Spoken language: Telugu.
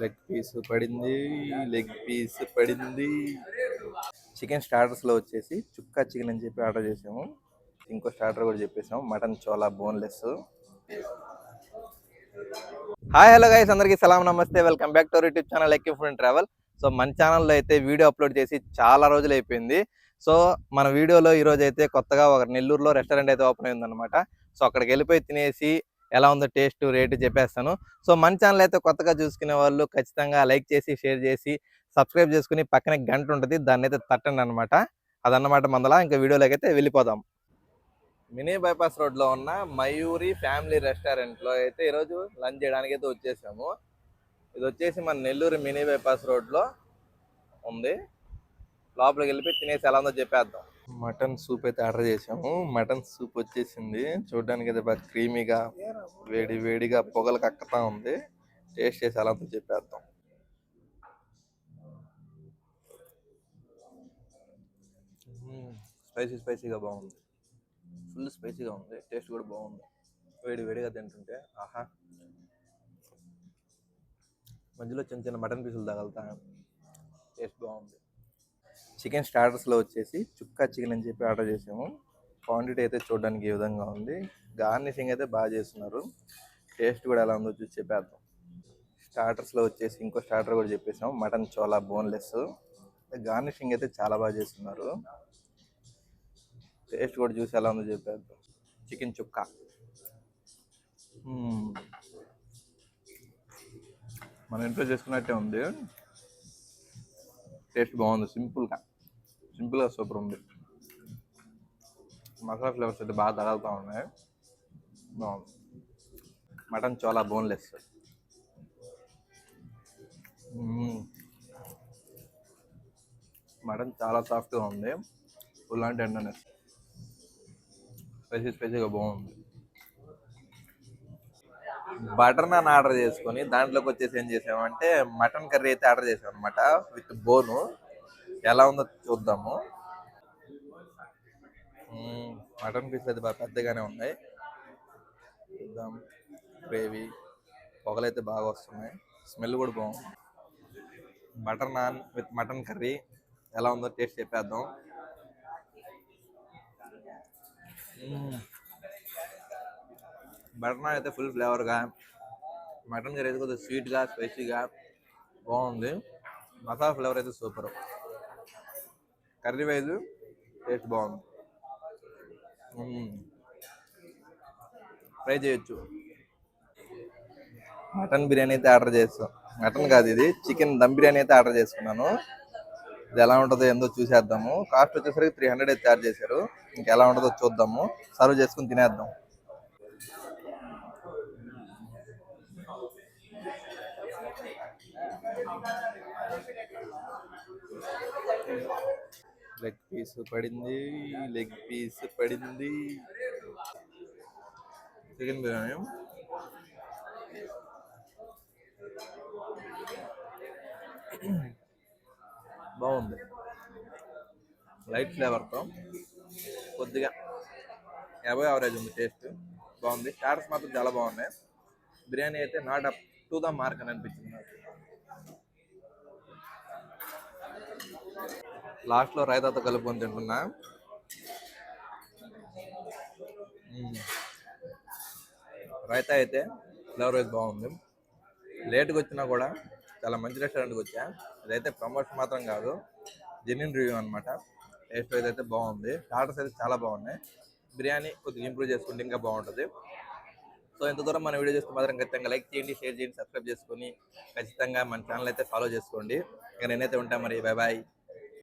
లెగ్ పీస్ పడింది లెగ్ పీస్ పడింది. చికెన్ స్టార్టర్స్లో వచ్చేసి చుక్కా చికెన్ అని చెప్పి ఆర్డర్ చేసాము. ఇంకో స్టార్టర్ కూడా చెప్పేసాము. Mutton chola boneless hi hello guys అందరికీ సలాం నమస్తే. Welcome back to our YouTube channel ఎక్కి ఫుడ్ అండ్ ట్రావెల్ సో మన ఛానల్లో అయితే వీడియో అప్లోడ్ చేసి చాలా రోజులు అయిపోయింది. సో మన వీడియోలో ఈ అయితే కొత్తగా ఒక నెల్లూరులో రెస్టారెంట్ అయితే ఓపెన్ అయిందనమాట సో అక్కడికి వెళ్ళిపోయి తినేసి ఎలా ఉందో టేస్ట్ రేటు చెప్పేస్తాను. సో మన ఛానల్ అయితే కొత్తగా చూసుకునే వాళ్ళు ఖచ్చితంగా లైక్ చేసి షేర్ చేసి సబ్స్క్రైబ్ చేసుకుని పక్కనే గంట ఉంటుంది. దాన్ని అయితే తట్టండి అనమాట అదన్నమాట మందలా. ఇంకా వీడియోలోకి అయితే వెళ్ళిపోదాం. మినీ బైపాస్ రోడ్లో ఉన్న మయూరి ఫ్యామిలీ రెస్టారెంట్లో అయితే ఈరోజు లంచ్ చేయడానికి అయితే వచ్చేసాము. ఇది వచ్చేసి మన నెల్లూరు మినీ బైపాస్ రోడ్లో ఉంది. లోపలికి వెళ్ళిపోయి తినేసి ఎలా ఉందో చెప్పేద్దాం. మటన్ సూప్ అయితే ఆర్డర్ చేసాము మటన్ సూప్ వచ్చేసింది. చూడడానికి అయితే బాగా క్రీమీగా వేడి వేడిగా పొగలు కక్కతా ఉంది. టేస్ట్ చేసి ఎలా చెప్పేద్దాం. స్పైసీ స్పైసీగా బాగుంది. ఫుల్ స్పైసీగా ఉంది. టేస్ట్ కూడా బాగుంది. వేడి వేడిగా తింటుంటే ఆహా. మధ్యలో చిన్న చిన్న మటన్ పీసులు తగలుతా. టేస్ట్ బాగుంది. చికెన్ స్టార్టర్స్లో వచ్చేసి చుక్కా చికెన్ అని చెప్పి ఆర్డర్ చేసాము. క్వాంటిటీ అయితే చూడడానికి ఈ విధంగా ఉంది. గార్నిషింగ్ అయితే బాగా చేస్తున్నారు. టేస్ట్ కూడా ఎలా ఉందో చూసి చెప్పేద్దాం. స్టార్టర్స్లో వచ్చేసి ఇంకో స్టార్టర్ కూడా చెప్పేసాము. Mutton chola boneless. గార్నిషింగ్ అయితే చాలా బాగా చేస్తున్నారు. టేస్ట్ కూడా చూసి ఎలా ఉందో చెప్పేద్దాం. చికెన్ చుక్క. మనం ఇంట్లో చేసుకున్నట్టే ఉంది. టేస్ట్ బాగుంది సింపుల్గా. సింపుల్గా సూపర్ ఉంది. మసాలా ఫ్లేవర్స్ అయితే బాగా తగలుతూ ఉన్నాయి. బాగుంది. మటన్ చాలా బోన్లెస్. మటన్ చాలా సాఫ్ట్గా ఉంది. ఫుల్ ఎండనెస్ స్పైసీ స్పైసీగా బాగుంది. బటర్ నాన్ ఆర్డర్ చేసుకొని దాంట్లోకి వచ్చేసి ఏం చేసామంటే మటన్ కర్రీ అయితే ఆర్డర్ చేసాం అనమాట విత్ బోను. ఎలా ఉందో చూద్దాము. మటన్ పీస్ అయితే బాగా పెద్దగానే ఉన్నాయి. చూద్దాం. గ్రేవీ పొగలు అయితే బాగా వస్తున్నాయి. స్మెల్ కూడా బాగుంది. Butter naan with mutton curry ఎలా ఉందో టేస్ట్ చెప్పేద్దాం. బటర్ నాన్ అయితే ఫుల్ ఫ్లేవర్గా మటన్ కర్రీ అయితే కొద్దిగా స్వీట్గా స్పైసీగా బాగుంది. మసాలా ఫ్లేవర్ అయితే సూపర్. కర్రీ వైజ్ టేస్ట్ బాగుంది. ఫ్రై చేయొచ్చు. మటన్ బిర్యానీ అయితే ఆర్డర్ చేస్తాం. మటన్ కాదు ఇది చికెన్ దమ్ బిర్యానీ అయితే ఆర్డర్ చేసుకున్నాను. ఇది ఎలా ఉంటుందో ఏందో చూసేద్దాము. కాస్ట్ వచ్చేసరికి త్రీ హండ్రెడ్ అయితే చార్జ్ చేశారు. ఇంకా ఎలా ఉంటుందో చూద్దాము. సర్వ్ చేసుకుని తినేద్దాం. లెగ్ పీస్ పడింది లెగ్ పీస్ పడింది. చికెన్ బిర్యానీ బాగుంది. లైట్ ఫ్లేవర్తో కొద్దిగా యాభై యావరేజ్ ఉంది టేస్ట్ బాగుంది. స్టార్టర్స్ మాత్రం చాలా బాగున్నాయి. బిర్యానీ అయితే not up to the mark అని అనిపించింది నాకు. లాస్ట్లో రైతాతో కలుపుకొని తింటున్నా. రైతా అయితే ఫ్లేవర్ వైజ్ బాగుంది. లేట్గా వచ్చినా కూడా చాలా మంచి రెస్టారెంట్కి వచ్చా. ఇదైతే ప్రమోషన్ మాత్రం కాదు. జెన్యున్ రివ్యూ అనమాట టేస్ట్ వైజ్ అయితే బాగుంది. స్టార్టర్స్ అయితే చాలా బాగున్నాయి. బిర్యానీ కొద్దిగా ఇంప్రూవ్ చేసుకుంటే ఇంకా బాగుంటుంది. సో ఇంత దూరం మన వీడియో చూస్తే మాత్రం ఖచ్చితంగా లైక్ చేయండి షేర్ చేయండి సబ్స్క్రైబ్ చేసుకొని ఖచ్చితంగా మన ఛానల్ అయితే ఫాలో చేసుకోండి. ఇక నేనైతే ఉంటాను మరి. Bye bye